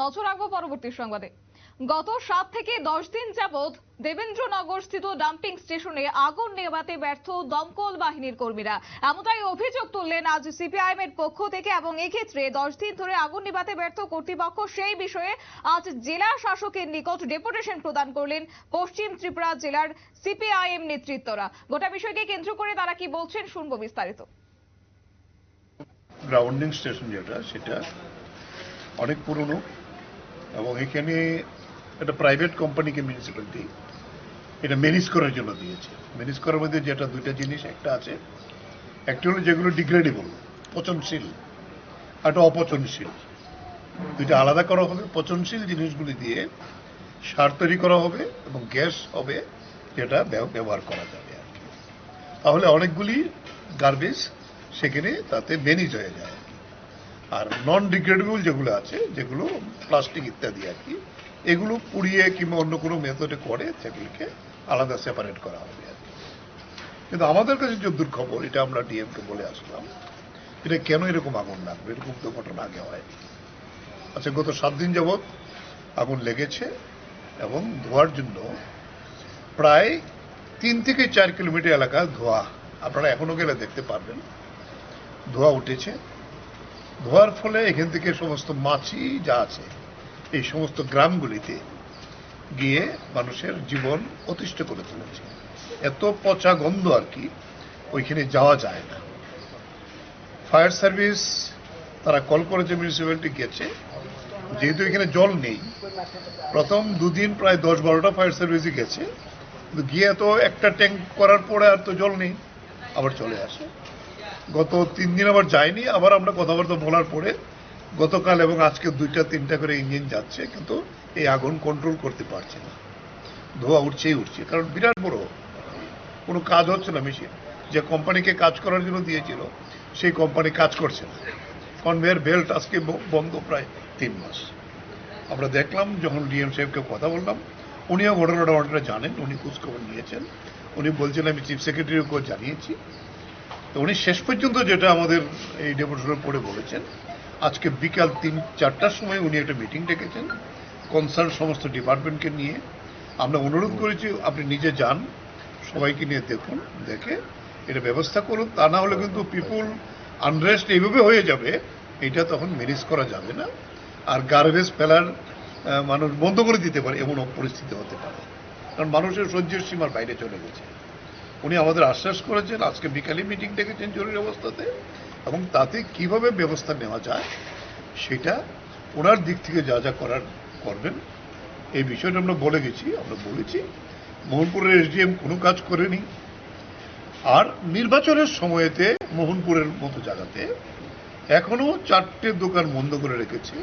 নজর রাখব পরবর্তী সংবাদে। গত সাত থেকে দশ দিন যাবৎ দেবেন্দ্রনগর স্থিত ডাম্পিং স্টেশনে আগুন নেভাতে ব্যর্থ দমকল বাহিনীর কর্মীরা। এমনটাই অভিযোগ তুললেন আজ সিপিআইএম এর পক্ষ থেকে এবং এক্ষেত্রে দশ দিন ধরে আগুন নেভাতে ব্যর্থ কর্তৃপক্ষ, সেই বিষয়ে আজ জেলা শাসকের নিকট ডেপুটেশন প্রদান করলেন পশ্চিম ত্রিপুরা জেলার সিপিআইএম নেতৃত্বরা। গোটা বিষয়কে কেন্দ্র করে তারা কি বলছেন শুনব বিস্তারিত। গ্রাউন্ডিং স্টেশন যেটা, সেটা অনেক পুরনো। এবং এখানে একটা প্রাইভেট কোম্পানিকে মিউনিসিপ্যালিটি এটা ম্যানেজ করার জন্য দিয়েছে। ম্যানেজ করার মধ্যে যেটা দুইটা জিনিস, একটা আছে, একটা হলো যেগুলো ডিগ্রেডেবল পচনশীল একটা অপচনশীল। দুইটা আলাদা করা হবে, পচনশীল জিনিসগুলি দিয়ে সার তৈরি করা হবে এবং গ্যাস হবে যেটা ব্যবহার করা যাবে আর কি। তাহলে অনেকগুলি গার্বেজ সেখানে তাতে ম্যানেজ হয়ে যায়। আর নন ডিগ্রেডেবল যেগুলো আছে, যেগুলো প্লাস্টিক ইত্যাদি আর কি, এগুলো পুড়িয়ে কিংবা অন্য কোনো মেথডে করে সেগুলিকে আলাদা সেপারেট করা হবে আর কি। কিন্তু আমাদের কাছে যে দুর্খবর, এটা আমরা ডিএমকে বলে আসলাম, এটা কেন এরকম আগুন লাগবে? এরকম তো ঘটনা আগে হয়নি। আচ্ছা গত সাত দিন যাবৎ আগুন লেগেছে এবং ধোয়ার জন্য প্রায় তিন থেকে চার কিলোমিটার এলাকা ধোয়া, আপনারা এখনও গেলে দেখতে পারবেন, ধোয়া উঠেছে। ধোয়ার ফলে এখান থেকে সমস্ত মাছি যা আছে, এই সমস্ত গ্রামগুলিতে গিয়ে মানুষের জীবন অতিষ্ঠ করে তুলেছে। এত পচা গন্ধ আর কি ওইখানে যাওয়া যায় না। ফায়ার সার্ভিস, তারা কল করেছে মিউনিসিপ্যালিটি গেছে। যেহেতু এখানে জল নেই, প্রথম দুদিন প্রায় দশ বারোটা ফায়ার সার্ভিসই গেছে। গিয়ে তো একটা ট্যাঙ্ক করার পরে আর তো জল নেই, আবার চলে আসে। গত তিন দিন আবার যায়নি, আবার আমরা কথাবার্তা বলার পরে গতকাল এবং আজকে দুইটা, তিনটা করে ইঞ্জিন যাচ্ছে, কিন্তু এই আগুন কন্ট্রোল করতে পারছে না। ধোয়া উঠছেই উঠছে, কারণ বিরাট বড়। কোনো কাজ হচ্ছে না মেশিন যে কোম্পানিকে কাজ করার জন্য দিয়েছিল, সেই কোম্পানি কাজ করছে না। কনভেয়ার বেল্ট আজকে বন্ধ প্রায় তিন মাস। আমরা দেখলাম, যখন ডিএম সাহেবকে কথা বললাম, উনিও ঘটনাটা অনেকটা জানেন, উনি খোঁজখবর নিয়েছেন। উনি বলছেন, আমি চিফ সেক্রেটারিকেও জানিয়েছি তো উনি শেষ পর্যন্ত যেটা আমাদের এই ডেপুটেশনের পরে বলেছেন, আজকে বিকাল তিন, চারটার সময় উনি একটা মিটিং ডেকেছেন, কনসার্ন সমস্ত ডিপার্টমেন্টকে নিয়ে। আমরা অনুরোধ করেছি, আপনি নিজে যান, সবাইকে নিয়ে দেখুন, দেখে এটা ব্যবস্থা করুন। তা না হলে কিন্তু পিপুল আনরেস্ট এইভাবে হয়ে যাবে, এটা তখন ম্যানেজ করা যাবে না। আর গার্বেজ ফেলার মানুষ বন্ধ করে দিতে পারে, এমন পরিস্থিতি হতে পারে। কারণ মানুষের সহ্যের সীমার বাইরে চলে গেছে। উনি আমাদের আশ্বাস করেছেন, আজকে বিকালে মিটিং ডেকেছেন জরুরি অবস্থাতে, এবং তাতে কীভাবে ব্যবস্থা নেওয়া যায় সেটা ওনার দিক থেকে যা যা করার করবেন, এই বিষয়টা আমরা বলে গেছি, আমরা বলেছি, মোহনপুরের এসডিএম কোনো কাজ করেনি। আর নির্বাচনের সময়েতে মোহনপুরের মতো জায়গাতে এখনও চারটে দোকান বন্ধ করে রেখেছে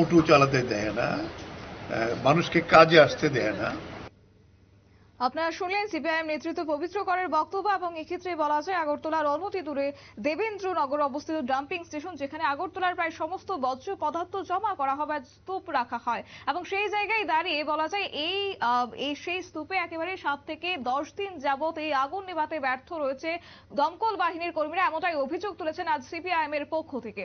অটো চালাতে দেয় না মানুষকে কাজে আসতে দেয় না। আপনারা শুনলেন সিপিআইএম নেতৃত্ব পবিত্র করের বক্তব্য এবং এক্ষেত্রে বলা যায় আগরতলার অনতি দূরে দেবেন্দ্রনগর অবস্থিত ডাম্পিং স্টেশন, যেখানে আগরতলার প্রায় সমস্ত বর্জ্য পদার্থ জমা করা হবে স্তূপ রাখা হয়। এবং সেই জায়গায় দাঁড়িয়ে বলা যায় এই এই সেই স্তূপে একেবারে সাত থেকে দশ দিন যাবৎ এই আগুন নেভাতে ব্যর্থ রয়েছে দমকল বাহিনীর কর্মীরা, এমনটাই অভিযোগ তুলেছেন আজ সিপিআইএম এর পক্ষ থেকে।